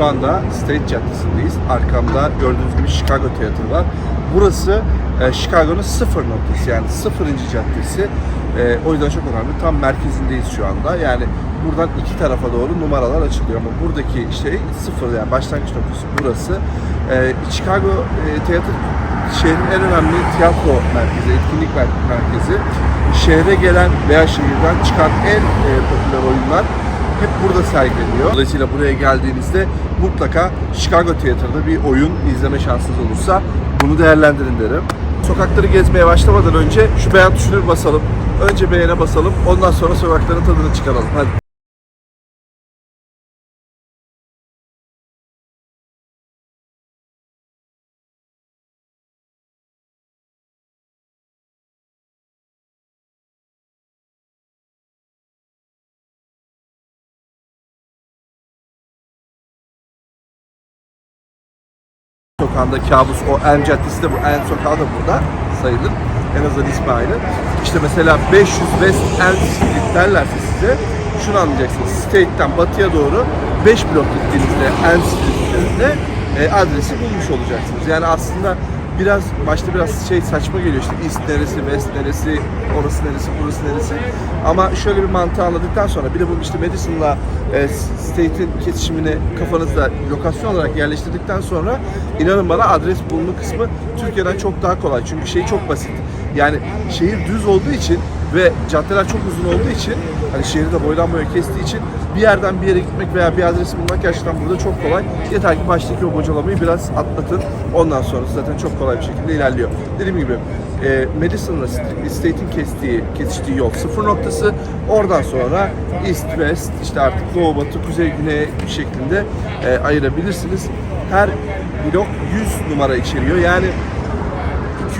Şu anda State Caddesi'ndeyiz. Arkamda gördüğünüz gibi Chicago Theater var. Burası e, Chicago'nun sıfır noktası yani sıfırıncı caddesi. E, o yüzden çok önemli. Tam merkezindeyiz şu anda. Yani buradan iki tarafa doğru numaralar açılıyor ama buradaki şey sıfır yani başlangıç noktası burası. E, Chicago e, Theater şehrin en önemli tiyatro merkezi, etkinlik mer- merkezi. Şehre gelen veya şehirden çıkan en e, popüler oyunlar hep burada sergileniyor. Dolayısıyla buraya geldiğinizde mutlaka Chicago Theater'da bir oyun izleme şansınız olursa bunu değerlendirin derim. Sokakları gezmeye başlamadan önce şu beğen tuşuna basalım. Önce beğene basalım, ondan sonra sokakların tadını çıkaralım. Hadi. Sokağında kabus o en caddesi de bu en sokağı da burada sayılır. En azından ismi aynı. İşte mesela 500 West End Street derlerse size şunu anlayacaksınız. State'den batıya doğru 5 blok gittiğinizde End Street e, adresi bulmuş olacaksınız. Yani aslında biraz başta biraz şey saçma geliyor işte East neresi, West neresi, orası neresi, burası neresi. Ama şöyle bir mantığı anladıktan sonra bir de bunu işte Madison'la e, State'in kesişimini kafanızda lokasyon olarak yerleştirdikten sonra inanın bana adres bulma kısmı Türkiye'den çok daha kolay. Çünkü şey çok basit. Yani şehir düz olduğu için ve caddeler çok uzun olduğu için hani şehri de boydan boya kestiği için bir yerden bir yere gitmek veya bir adresi bulmak gerçekten burada çok kolay. Yeter ki baştaki o bocalamayı biraz atlatın. Ondan sonra zaten çok kolay bir şekilde ilerliyor. Dediğim gibi e, Madison'la State'in kestiği, kesiştiği yol sıfır noktası. Oradan sonra East, West, işte artık Doğu, Batı, Kuzey, Güney şeklinde e, ayırabilirsiniz. Her blok 100 numara içeriyor. Yani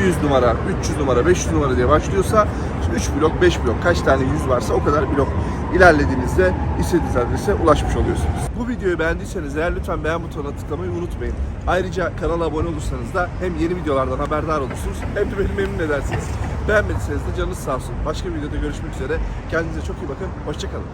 200 numara, 300 numara, 500 numara diye başlıyorsa 3 blok, 5 blok kaç tane yüz varsa o kadar blok ilerlediğinizde istediğiniz adrese ulaşmış oluyorsunuz. Bu videoyu beğendiyseniz eğer lütfen beğen butonuna tıklamayı unutmayın. Ayrıca kanala abone olursanız da hem yeni videolardan haberdar olursunuz hem de beni memnun edersiniz. Beğenmediyseniz de canınız sağ olsun. Başka bir videoda görüşmek üzere. Kendinize çok iyi bakın. Hoşçakalın.